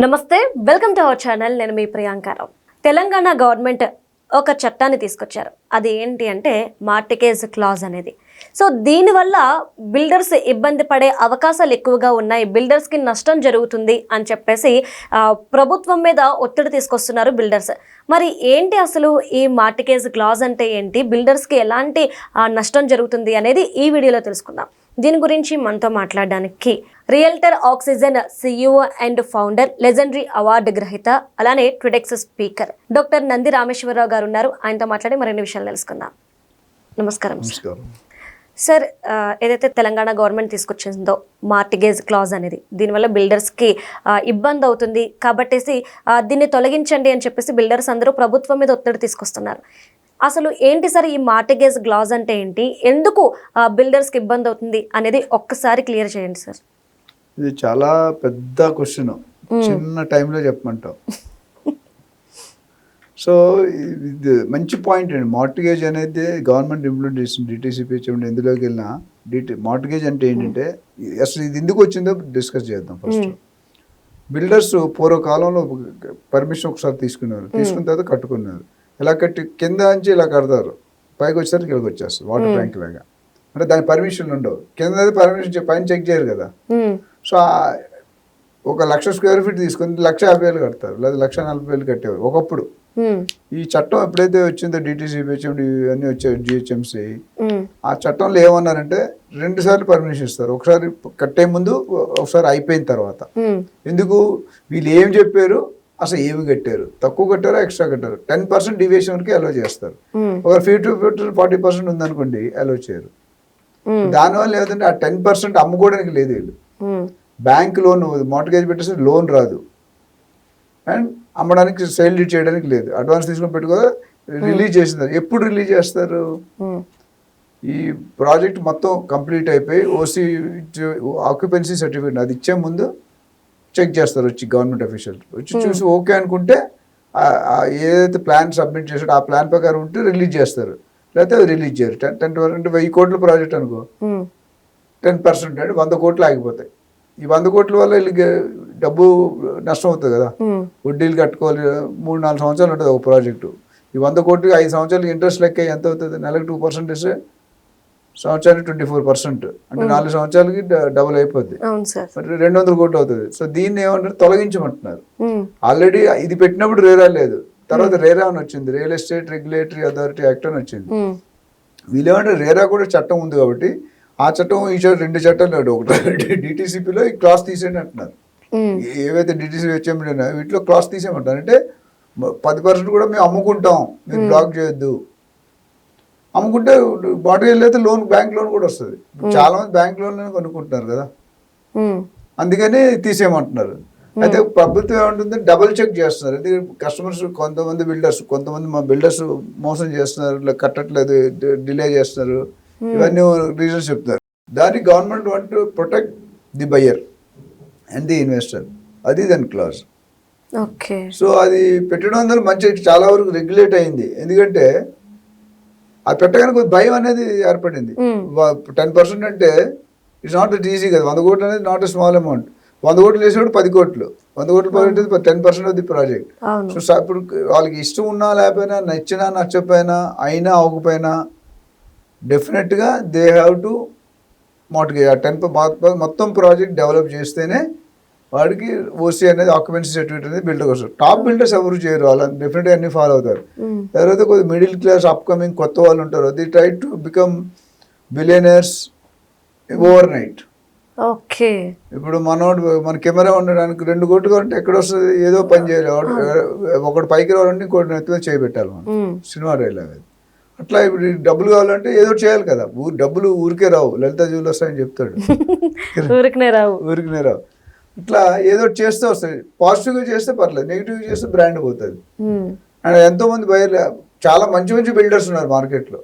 నమస్తే welcome to our channel. నేను మీ Priyanka Rao Telangana government ఒక చట్టాన్ని తీసుకొచ్చారు. అది ఏంటి అంటే మార్టికేజ్ క్లాజ్ అనేది. సో దీనివల్ల బిల్డర్స్ ఇబ్బంది పడే అవకాశాలు ఎక్కువగా ఉన్నాయి. బిల్డర్స్కి నష్టం జరుగుతుంది అని చెప్పేసి ప్రభుత్వం మీద ఒత్తిడి తీసుకొస్తున్నారు బిల్డర్స్. మరి ఏంటి అసలు ఈ మార్టికేజ్ క్లాజ్ అంటే ఏంటి? బిల్డర్స్కి ఎలాంటి నష్టం జరుగుతుంది అనేది ఈ వీడియోలో తెలుసుకుందాం. దీని గురించి మనతో మాట్లాడడానికి realtor oxygen CEO and founder legendary award గ్రహీత అలానే TEDx speaker doctor Nandi Rameshwar Rao garu ఉన్నారు. ఆయనతో మాట్లాడి మరిన్ని విషయాలు తెలుసుకుందాం. నమస్కారం సార్. ఏదైతే తెలంగాణ గవర్నమెంట్ తీసుకొచ్చిందో మార్టిగేజ్ క్లాజ్ అనేది దీనివల్ల బిల్డర్స్కి ఇబ్బంది అవుతుంది. కాబట్టేసి దీన్ని తొలగించండి అని చెప్పేసి బిల్డర్స్ అందరూ ప్రభుత్వం మీద ఒత్తిడి తీసుకొస్తున్నారు. అసలు ఏంటి సార్ ఈ మార్టిగేజ్ క్లాజ్ అంటే ఏంటి? ఎందుకు బిల్డర్స్కి ఇబ్బంది అవుతుంది అనేది ఒక్కసారి క్లియర్ చేయండి సార్. ఇది చాలా పెద్ద క్వశ్చన్. చిన్న టైంలో చెప్పమంటాం సో ఇది మంచి పాయింట్ అండి. మార్టిగేజ్ అనేది గవర్నమెంట్ ఇంప్లిమెంట్ చేసింది డిటీసీపీ చెప్పండి ఎందులోకి వెళ్ళినా. డిటి మార్టిగేజ్ అంటే ఏంటంటే అసలు ఇది ఎందుకు వచ్చిందో డిస్కస్ చేద్దాం ఫస్ట్. బిల్డర్స్ పూర్వకాలంలో పర్మిషన్ ఒకసారి తీసుకున్నారు. తీసుకున్న తర్వాత కట్టుకున్నారు. ఇలా కట్టి కింద నుంచి ఇలా కడతారు. పైకి వచ్చేసరికి ఇక్కడికి వచ్చేస్తారు వాటర్ ట్యాంక్ లాగా. అంటే దాని పర్మిషన్ ఉండవు. కింద పర్మిషన్ పైన చెక్ చేయరు కదా. సో ఒక లక్ష స్క్వేర్ ఫీట్ తీసుకుని లక్ష యాభై వేలు కడతారు లేదా లక్ష నలభై వేలు కట్టేవారు ఒకప్పుడు. ఈ చట్టం ఎప్పుడైతే వచ్చిందో డిటీసీ హెచ్ఎండి ఇవన్నీ వచ్చాయి జిహెచ్ఎంసీ. ఆ చట్టంలో ఏమన్నారంటే రెండు సార్లు పర్మిషన్ ఇస్తారు ఒకసారి కట్టే ముందు ఒకసారి అయిపోయిన తర్వాత. ఎందుకు వీళ్ళు ఏం చెప్పారు అసలు ఏమి కట్టారు తక్కువ కట్టారా ఎక్స్ట్రా కట్టారు టెన్ పర్సెంట్ డివియేషన్కి అలో చేస్తారు. ఒక ఫిఫ్టీ ఫిఫ్టీ ఫార్టీ పర్సెంట్ ఉందనుకోండి అలో చేయరు. దానివల్ల ఏదంటే ఆ టెన్ పర్సెంట్ అమ్ముకోవడానికి లేదు వీళ్ళు. బ్యాంక్ లోన్ మార్టిగేజ్ పెట్టేసి లోన్ రాదు. అండ్ అమ్మడానికి సేల్ డీడ్ చేయడానికి లేదు. అడ్వాన్స్ తీసుకొని పెట్టుకో రిలీజ్ చేసినారు ఎప్పుడు రిలీజ్ చేస్తారు? మ్మ్. ఈ ప్రాజెక్ట్ మొత్తం కంప్లీట్ అయిపోయి ఓసీ ఆక్యుపెన్సీ సర్టిఫికేట్ అది ఇచ్చే ముందు చెక్ చేస్తారు వచ్చి గవర్నమెంట్ అఫీషియల్ వచ్చి చూసి ఓకే అనుకుంటే ఏదైతే ప్లాన్ సబ్మిట్ చేసాడో ఆ ప్లాన్ ప్రకారం ఉంటే రిలీజ్ చేస్తారు. లేకపోతే రిలీజ్ చేయరు. టెన్ టెన్ అంటే వెయ్యి కోట్ల ప్రాజెక్ట్ అనుకో. టెన్ పర్సెంట్ అంటే వంద కోట్లు ఆగిపోతాయి. ఈ వంద కోట్ల వల్ల వీళ్ళకి డబ్బు నష్టం అవుతుంది కదా. వడ్డీలు కట్టుకోవాలి మూడు నాలుగు సంవత్సరాలు ఉంటుంది ఒక ప్రాజెక్టు. ఈ వంద కోట్లకి ఐదు సంవత్సరాలకి ఇంట్రెస్ట్ లెక్క ఎంత అవుతుంది? నెలకు టూ పర్సెంట్ ఇస్తే సంవత్సరానికి ట్వంటీ ఫోర్ పర్సెంట్. అంటే నాలుగు సంవత్సరాలకి డబుల్ అయిపోద్ది. రెండు వందల కోట్లు అవుతుంది. సో దీన్ని ఏమంటారు? తొలగించమంటున్నారు. ఆల్రెడీ ఇది పెట్టినప్పుడు రేరా లేదు. తర్వాత రేరా అని వచ్చింది. Real estate regulatory authority act అని వచ్చింది. వీళ్ళేమంటే రేరా కూడా చట్టం ఉంది కాబట్టి ఆ చట్టం ఈ చట్టం రెండు చట్టాలు లేవు ఒకటి డిటీసీపీలో ఈ క్లాస్ తీసేయండి అంటున్నారు. ఏవైతే డిటీసీ హెచ్ఎండి వీటిలో క్లాస్ తీసేయమంటారు అంటే పది పర్సెంట్ కూడా మేము అమ్ముకుంటాం. మీరు బ్లాక్ చేయొద్దు. అమ్ముకుంటే బాటిల్ అయితే లోన్ బ్యాంక్ లోన్ కూడా వస్తుంది. చాలా మంది బ్యాంక్ లోన్ కొనుక్కుంటున్నారు కదా. అందుకని తీసేయమంటున్నారు. అయితే ప్రభుత్వం ఏమంటుంది? డబుల్ చెక్ చేస్తున్నారు. ఇది కస్టమర్స్ కొంతమంది బిల్డర్స్ కొంతమంది మా బిల్డర్స్ మోసం చేస్తున్నారు కట్టట్లేదు డిలే చేస్తున్నారు. ఇవన్నీ రీజన్స్ చెప్తున్నారు. దాన్ని government want to protect the buyer and the investor అది దాని క్లాస్ ఓకే సో అది పెట్టడం వల్ల మంచి చాలా వరకు రెగ్యులేట్ అయింది. ఎందుకంటే అది పెట్టగానే కొద్ది భయం అనేది ఏర్పడింది. టెన్ పర్సెంట్ అంటే ఇట్స్ నాట్ ఇట్ ఈజీ కదా. వంద కోట్లు అనేది నాట్ ఎ స్మాల్ అమౌంట్ వంద కోట్లు వేసేవాడు పది కోట్లు. వంద కోట్లు project ten percent of the project స- ఇప్పుడు వాళ్ళకి ఇష్టం ఉన్నా లేకపోయినా నచ్చినా నచ్చకపోయినా అయినా అవ్వకపోయినా డెఫినెట్గా దే హ్యావ్ టు మోటిగేజ్ ఆ టెన్ మొత్తం ప్రాజెక్ట్ డెవలప్ చేస్తేనే వాడికి ఓసీ అనేది ఆక్యుపెన్సీ సర్టిఫికేట్ అనేది బిల్డర్ వస్తారు టాప్ బిల్డర్స్ ఎవరు చేయరు వాళ్ళ డెఫినెట్గా అన్ని ఫాలో అవుతారు. మ్మ్. తర్వాత కొద్ది మిడిల్ క్లాస్ అప్కమింగ్ కొత్త వాళ్ళు ఉంటారు. The try to become billionaires overnight okay ఇప్పుడు మనోడు మన కెమెరా ఉండడానికి రెండు కోట్లు అంటే ఎక్కడ వస్తుంది? ఏదో పని చేయాలి. ఒకడు పైకి రావాలంటే ఇంకోటి నెత్తి మీద చేయబెట్టాలి మనం. మ్మ్. సినిమా రైలాగా అట్లా ఇప్పుడు డబ్బులు కావాలంటే ఏదో చేయాలి కదా. డబ్బులు ఊరికే రావు. లలిత జూలు వస్తాయని చెప్తాడు. ఊరికనే రావు. ఊరికనే రావు. ఇట్లా ఏదో చేస్తే వస్తాయి. పాజిటివ్గా చేస్తే పర్లేదు నెగిటివ్గా చేస్తే బ్రాండ్ పోతుంది. అండ్ ఎంతో మంది బయలు చాలా మంచి మంచి బిల్డర్స్ ఉన్నారు మార్కెట్లో.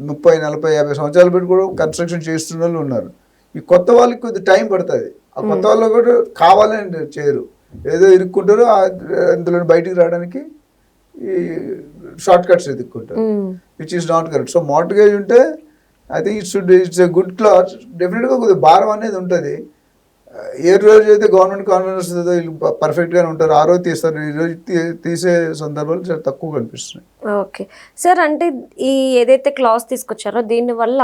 ముప్పై నలభై యాభై సంవత్సరాలు పెట్టి కూడా కన్స్ట్రక్షన్ చేస్తున్న వాళ్ళు ఉన్నారు. ఈ కొత్త వాళ్ళకి కొద్ది టైం పడుతుంది. ఆ కొత్త వాళ్ళు కూడా కావాలని చేయరు. ఏదో ఇరుక్కుంటారు అందులో బయటికి రావడానికి shortcuts ఎదుక్కుంటారు. Which is not correct so mortgage ఉంటే I think it's it's a good clause డెఫినెట్గా కొద్దిగా భారం అనేది ఉంటుంది. ఏ రోజు అయితే గవర్నమెంట్ కాన్ఫిడెన్స్ వీళ్ళు పర్ఫెక్ట్ గానే ఉంటారు ఆ రోజు తీస్తారు. ఈ రోజు తీసే సందర్భాలు చాలా తక్కువ కనిపిస్తున్నాయి. ఓకే. సార్ అంటే ఈ ఏదైతే క్లాస్ తీసుకొచ్చారో దీని వల్ల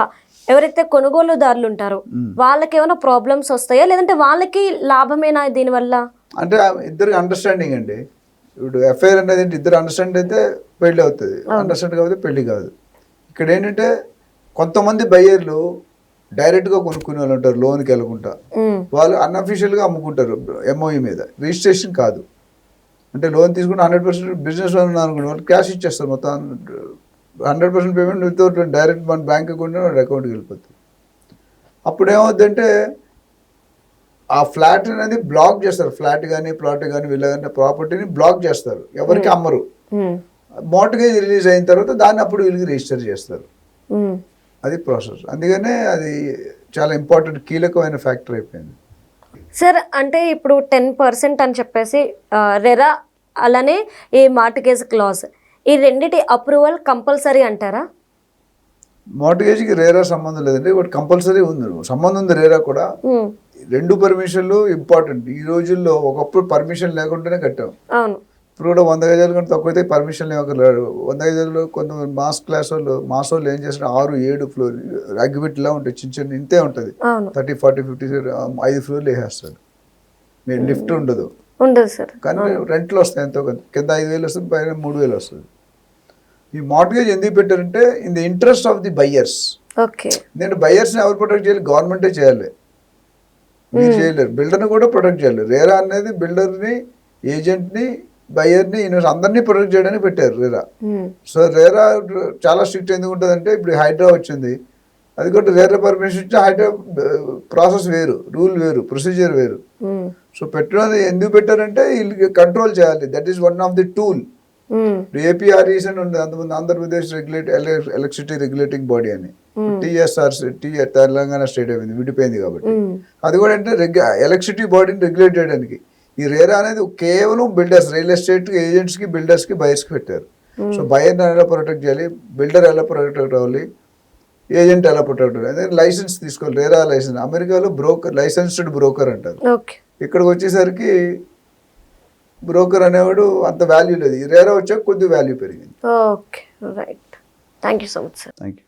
ఎవరైతే కొనుగోలుదారులు ఉంటారో వాళ్ళకి ఏమైనా ప్రాబ్లమ్స్ వస్తాయా? లేదంటే వాళ్ళకి లాభమేనా దీనివల్ల అంటే ఇద్దరికి అండర్స్టాండింగ్ అండి. ఇప్పుడు ఎఫ్ఐఆర్ అనేది ఏంటి? ఇద్దరు అండర్స్టాండ్ అయితే పెళ్ళి అవుతుంది. అండర్స్టాండ్ కాకపోతే పెళ్ళి కాదు. ఇక్కడ ఏంటంటే కొంతమంది బయ్యర్లు డైరెక్ట్గా కొనుక్కునే వాళ్ళు ఉంటారు లోన్కి వెళ్ళకుండా. వాళ్ళు అన్అఫీషియల్గా అమ్ముకుంటారు ఎంఓఈ మీద. రిజిస్ట్రేషన్ కాదు. అంటే లోన్ తీసుకుంటే హండ్రెడ్ పర్సెంట్ బిజినెస్ లోన్ వాళ్ళు క్యాష్ ఇచ్చేస్తారు మొత్తం. Hundred percent payment without direct మన బ్యాంక్ అకౌంట్ అకౌంట్కి వెళ్ళిపోతుంది. అప్పుడు ఏమవుద్దంటే ఆ ఫ్లాట్ అనేది బ్లాక్ చేస్తారు. ఫ్లాట్ కానీ ప్లాట్ కానీ వీళ్ళ కానీ ప్రాపర్టీని బ్లాక్ చేస్తారు. ఎవరికి అమ్మరు. ఉమ్, మోటగేజ్ రిలీజ్ అయిన తర్వాత దాన్ని అప్పుడు వీళ్ళకి రిజిస్టర్ చేస్తారు. ఉమ్. అది ప్రాసెస్. అందుకనే అది చాలా ఇంపార్టెంట్ కీలకమైన ఫ్యాక్టర్ అయిపోయింది. సార్ అంటే ఇప్పుడు టెన్ పర్సెంట్ అని చెప్పేసి రెరా అలానే ఈ మార్టిగేజ్ క్లాజ్ ఈ రెండిటి అప్రూవల్ కంపల్సరీ అంటారా? మోటగేజ్కి రేరా సంబంధం లేదండి. ఒకటి కంపల్సరీ ఉంది. సంబంధం ఉంది రేరా కూడా. రెండు పర్మిషన్లు ఇంపార్టెంట్ ఈ రోజుల్లో ఒకప్పుడు పర్మిషన్ లేకుండానే కట్టాం. అవును. ఇప్పుడు కూడా వంద గజాల కంటే తక్కువ అయితే పర్మిషన్ లేవకలేడు వంద గజాల్లో కొంతమంది మాస్ క్లాస్ వాళ్ళు మాస్ వాళ్ళు ఏం చేస్తారు? ఆరు ఏడు ఫ్లోర్ అగ్గిపెట్టిలా ఉంటాయి. చిన్న చిన్న ఇంతే ఉంటుంది. థర్టీ ఫార్టీ ఫిఫ్టీ ఐదు ఫ్లోర్లు వేసేస్తారు. మీరు లిఫ్ట్ ఉండదు. ఉండదు సార్ కానీ రెంట్లు వస్తాయి ఎంతో కొంత. కింద ఐదు వేలు వస్తుంది పైన మూడు వేలు వస్తుంది. ఈ మార్టిగేజ్ ఎందుకు పెట్టారంటే in the interest of the buyers okay. నేను బయ్యర్స్ని ఎవరు ప్రొటెక్ట్ చేయాలి? గవర్నమెంటే చేయాలి. మీరు చేయలేరు. బిల్డర్ని కూడా ప్రొటెక్ట్ చేయాలి రేరా అనేది బిల్డర్ని ఏజెంట్ని బయ్యర్ని ఇన్వెస్ట్ అందరినీ ప్రొటెక్ట్ చేయడానికి పెట్టారు రేరా. సో రేరా చాలా స్ట్రిక్ట్ ఎందుకు ఉంటుందంటే ఇప్పుడు హైడ్రా వచ్చింది. అది కూడా రేరా పర్మిషన్ ఇచ్చి హైడ్రా ప్రాసెస్ వేరు రూల్ వేరు ప్రొసీజర్ వేరు. సో పెట్టడం ఎందుకు పెట్టారంటే వీళ్ళకి కంట్రోల్ చేయాలి. That is one of the tool APERC అని ఉంది. అంతమంది Andhra Pradesh regulate electricity regulating body అని. టీఎస్ఆర్ తెలంగాణ స్టేట్ అయింది విడిపోయింది కాబట్టి. అది కూడా అంటే రెగ్యు ఎలక్ట్రిసిటీ బాడీని రెగ్యులేట్ చేయడానికి. ఈ రేరా అనేది కేవలం బిల్డర్స్ రియల్ ఎస్టేట్ ఏజెంట్స్కి బిల్డర్స్కి బయర్స్కి పెట్టారు. సో బయర్ని ఎలా ప్రొటెక్ట్ చేయాలి? బిల్డర్ ఎలా ప్రొటెక్ట్ అవ్వాలి? ఏజెంట్ ఎలా ప్రొటెక్ట్ అవ్వాలి? లైసెన్స్ తీసుకోవాలి రేరా లైసెన్స్. అమెరికాలో బ్రోకర్ లైసెన్స్డ్ బ్రోకర్ అంటారు. ఇక్కడికి వచ్చేసరికి బ్రోకర్ అనేవాడు అంత వాల్యూ లేదు. ఈ రేరా వచ్చాక కొద్ది వాల్యూ పెరిగింది. Okay right. Thank you so much sir thank you